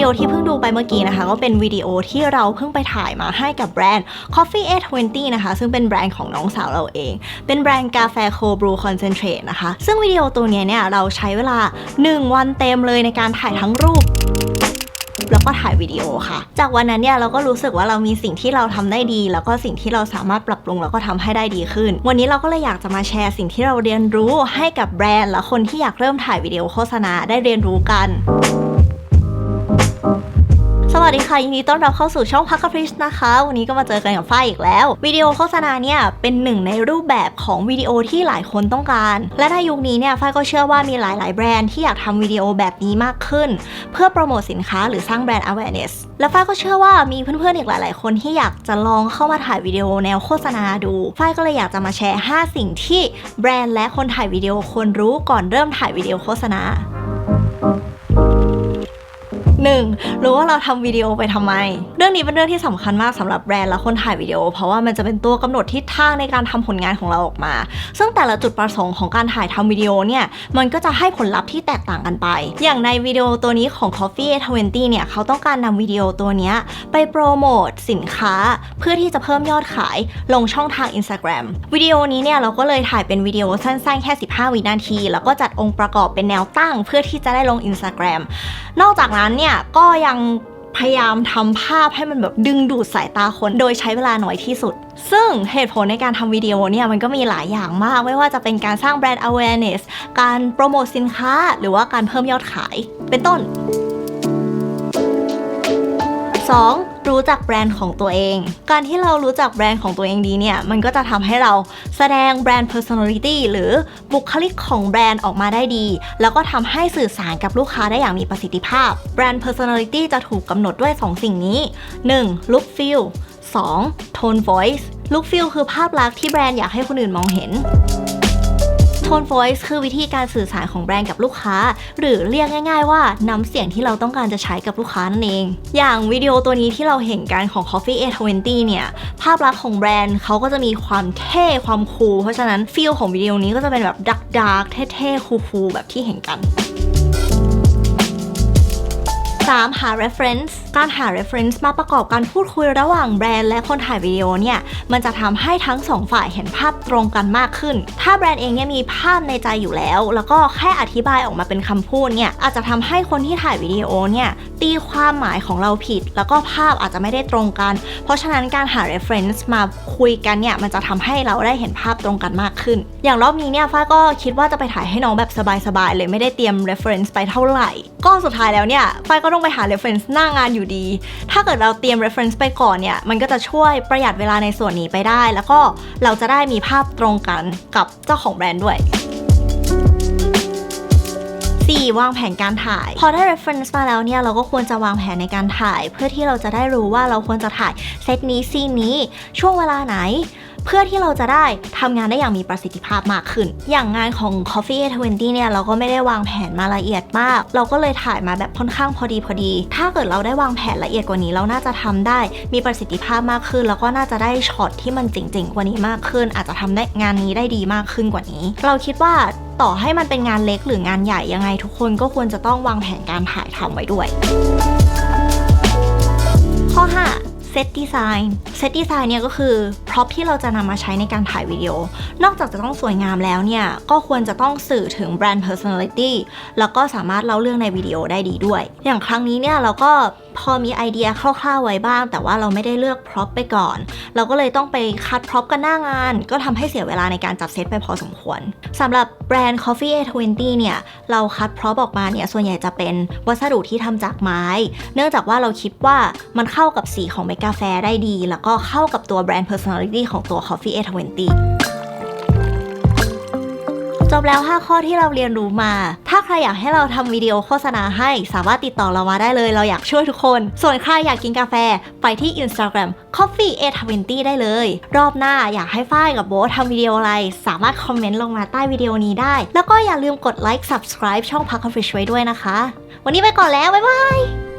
วิดีโอที่เพิ่งดูไปเมื่อกี้นะคะ ก็เป็นวิดีโอที่เราเพิ่งไปถ่ายมาให้กับแบรนด์ Coffee 820 นะคะ ซึ่งเป็นแบรนด์ของน้องสาวเราเอง เป็นแบรนด์กาแฟโคบรูคอนเซนเทรตนะคะ ซึ่งวิดีโอตัวนี้เนี่ยเราใช้เวลา 1 วันเต็มเลยในการถ่ายทั้งรูปแล้วก็ถ่ายวิดีโอค่ะ จากวันนั้นเนี่ยเราก็รู้สึกว่าเรามีสิ่งที่เราทำได้ดี แล้วก็สิ่งที่เราสามารถปรับปรุงแล้วก็ทำให้ได้ดีขึ้น วันนี้เราก็เลยอยากจะมาแชร์สิ่งที่เราเรียนรู้ให้กับแบรนด์และคนที่อยากเริ่มถ่ายวิดีโอโฆษณาได้เรียนรู้กัน สวัสดีค่ะยินดีต้อนรับเข้าสู่ช่องพักกพริชนะคะ วันนี้ก็มาเจอกันกับฝ้ายอีกแล้ว วิดีโอโฆษณาเนี่ยเป็นหนึ่งในรูปแบบของวิดีโอที่หลายคนต้องการ และในยุคนี้เนี่ยฝ้ายก็เชื่อว่ามีหลาย ๆ แบรนด์ที่อยากทำวิดีโอแบบนี้มากขึ้น เพื่อโปรโมทสินค้าหรือสร้างแบรนด์ awareness และฝ้ายก็เชื่อว่ามีเพื่อน ๆ อีกหลาย ๆ คนที่อยากจะลองเข้ามาถ่ายวิดีโอแนวโฆษณาดูฝ้ายก็เลยอยากจะมาแชร์ 5 สิ่งที่แบรนด์และคนถ่ายวิดีโอควรรู้ก่อนเริ่มถ่ายวิดีโอโฆษณา 1. รู้ว่าเราทำวิดีโอไปทำไม เรื่องนี้เป็นเรื่องที่สำคัญมากสำหรับแบรนด์และคนถ่ายวิดีโอ เพราะว่ามันจะเป็นตัวกำหนดทิศทางในการทำผลงานของเราออกมา ซึ่งแต่ละจุดประสงค์ของการถ่ายทำวิดีโอเนี่ยมันก็จะให้ผลลัพธ์ที่แตกต่างกันไป อย่างในวิดีโอตัวนี้ของ Coffee 20เนี่ยเขาต้องการนำวิดีโอตัวนี้ไปโปรโมทสินค้า เพื่อที่จะเพิ่มยอดขายลงช่องทาง Instagram วิดีโอนี้เนี่ยเราก็เลยถ่ายเป็นวิดีโอสั้นๆแค่ 15 วินาที แล้วก็จัดองค์ประกอบเป็นแนวตั้ง เพื่อที่จะได้ลง Instagram นอกจากนั้นเนี่ยก็ยังพยายามทำภาพให้มันแบบดึงดูดสายตาคนโดยใช้เวลาน้อยที่สุด ซึ่งเหตุผลในการทำวิดีโอเนี่ยมันก็มีหลายอย่างมาก ไม่ว่าจะเป็นการสร้างแบรนด์ awareness การโปรโมทสินค้า หรือว่าการเพิ่มยอดขาย เป็นต้น 2. รู้จักแบรนด์ของตัวเอง การที่เรารู้จักแบรนด์ของตัวเองดีเนี่ย มันก็จะทำให้เราแสดงแบรนด์ personality หรือบุคลิกของแบรนด์ออกมาได้ดี แล้วก็ทำให้สื่อสารกับลูกค้าได้อย่างมีประสิทธิภาพ แบรนด์ personality จะถูกกำหนดด้วย 2 สิ่งนี้ 1. look feel 2. tone voice look feel คือภาพลักษณ์ที่แบรนด์อยากให้คนอื่นมองเห็น Tone Voice คือวิธีการสื่อสารของแบรนด์กับลูกค้า หรือเรียกง่าย ๆ ว่าน้ำเสียงที่เราต้องการจะใช้กับลูกค้านั่นเอง อย่างวิดีโอตัวนี้ที่เราเห็นกันของ Coffee A20 เนี่ย ภาพลักษณ์ของแบรนด์เขาก็จะมีความเท่ความคูลเพราะฉะนั้นฟีลของวิดีโอนี้ก็จะเป็นแบบดักดักเท่ๆคูลๆแบบที่เห็นกัน 3. หา reference การหา reference มาประกอบการพูดคุยระหว่างแบรนด์และคนถ่ายวิดีโอเนี่ย มันจะทำให้ทั้งสองฝ่ายเห็นภาพตรงกันมากขึ้น ถ้าแบรนด์เองเนี่ยมีภาพในใจอยู่แล้ว แล้วก็แค่อธิบายออกมาเป็นคำพูดเนี่ย อาจจะทำให้คนที่ถ่ายวิดีโอเนี่ย ตีความหมายของเราผิด แล้วก็ภาพอาจจะไม่ได้ตรงกัน เพราะฉะนั้นการหา reference มาคุยกันเนี่ย มันจะทำให้เราได้เห็นภาพตรงกันมากขึ้น อย่างรอบนี้เนี่ยฝ้ายก็คิดว่าจะไปถ่ายให้น้องแบบสบายๆเลยไม่ได้เตรียม reference ไปเท่าไหร่ ก็สุดท้ายแล้วเนี่ยฝ้ายก็ต้องไปหา reference หน้างานอยู่ดี ถ้าเกิดเราเตรียม reference ไปก่อนเนี่ย มันก็จะช่วยประหยัดเวลาในส่วนนี้ไปได้ แล้วก็เราจะได้มีภาพตรงกันกับเจ้าของแบรนด์ด้วย 4. วางแผนการถ่าย พอได้ reference มาแล้วเนี่ย เราก็ควรจะวางแผนในการถ่าย เพื่อที่เราจะได้รู้ว่าเราควรจะถ่ายเซตนี้ซีนนี้ ช่วงเวลาไหนเพื่อที่เราจะได้ทำงานได้อย่างมีประสิทธิภาพมากขึ้น อย่างงานของ Coffee 20เนี่ยเราก็ไม่ได้วางแผนมาละเอียดมาก เราก็เลยถ่ายมาแบบค่อนข้างพอดีพอดี ถ้าเกิดเราได้วางแผนละเอียดกว่านี้เราน่าจะทำได้มีประสิทธิภาพมากขึ้น แล้วก็น่าจะได้ช็อตที่มันเจ๋งๆ กว่านี้มากขึ้น อาจจะทำได้งานนี้ได้ดีมากขึ้นกว่านี้ เราคิดว่าต่อให้มันเป็นงานเล็กหรืองานใหญ่ยังไง ทุกคนก็ควรจะต้องวางแผนการถ่ายทำไว้ด้วย ตดีไซน์เซตดีไซน์เนี่ยก็คือพร็อพที่เราจะนำมาใช้ในการถ่ายวิดีโอ นอกจากจะต้องสวยงามแล้วเนี่ย ก็ควรจะต้องสื่อถึงแบรนด์ personality แล้วก็สามารถเล่าเรื่องในวิดีโอได้ดีด้วย อย่างครั้งนี้เนี่ยเราก็พอมีไอเดียคร่าวๆไว้บ้าง แต่ว่าเราไม่ได้เลือกพร็อพไปก่อน เราก็เลยต้องไปคัดพร็อพกันหน้างาน ก็ทำให้เสียเวลาในการจัดเซตไปพอสมควรสำหรับแบรนด์ Coffee A20 เนี่ย เราคัดพร็อพออกมาเนี่ย ส่วนใหญ่จะเป็นวัสดุที่ทำจากไม้ เนื่องจากว่าเราคิดว่ามันเข้ากับสีของเมกาแฟได้ดี แล้วก็เข้ากับตัวแบรนด์ personality ของตัว Coffee A20 จบแล้ว 5 ข้อที่เราเรียนรู้มา ถ้าใครอยากให้เราทำวิดีโอโฆษณาให้ สามารถติดต่อเรามาได้เลย เราอยากช่วยทุกคน ส่วนใครอยากกินกาแฟไปที่ Instagram coffee 820ได้เลย รอบหน้าอยากให้ฝ้ายกับโบ๊ททำวิดีโออะไร สามารถคอมเมนต์ลงมาใต้วิดีโอนี้ได้ แล้วก็อย่าลืมกดไลค์ subscribe ช่อง Park Fish ไว้ด้วยนะคะ วันนี้ไปก่อนแล้ว บ๊ายบาย